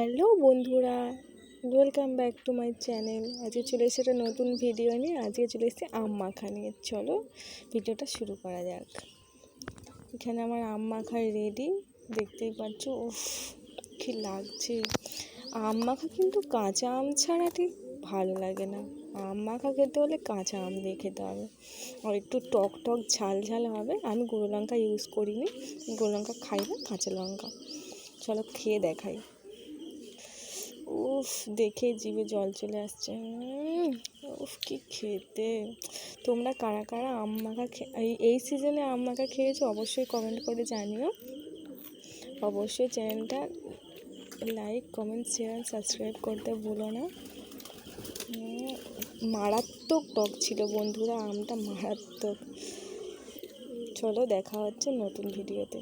Hello বন্ধুরা welcome back to my channel আজকে চলে এসে একটা নতুন ভিডিও নিয়ে, আজকে চলে এসেছি আম মাখা নিয়ে। চলো ভিডিওটা শুরু করা যাক। এখানে আমার আম মাখা রেডি দেখতেই পাচ্ছ, উফ, কি লাগছে। আম মাখা কিন্তু কাঁচা আম ছাড়া ঠিক ভালো লাগে না। আম মাখা খেতে হলে কাঁচা আম দিয়ে খেতে হবে। আর একটু টক টক ঝাল ঝাল হবে। আমি গুঁড়ো লঙ্কা ইউজ করিনি। গুঁড়ো লঙ্কা খাই না, কাঁচা লঙ্কা। চলো খেয়ে দেখাই। উফ, দেখে জিভে জল চলে আসছে। উফ, কি খেতে। তোমরা কারা কারা আম মাখা এই সিজনে আম মাখা খেয়েছো অবশ্যই কমেন্ট করে জানিও। অবশ্যই চ্যানেলটা লাইক কমেন্ট শেয়ার সাবস্ক্রাইব করতে ভুলো না। মারাত্মক টক ছিল বন্ধুরা, আমটা মারাত্মক। চলো দেখা হচ্ছে নতুন ভিডিওতে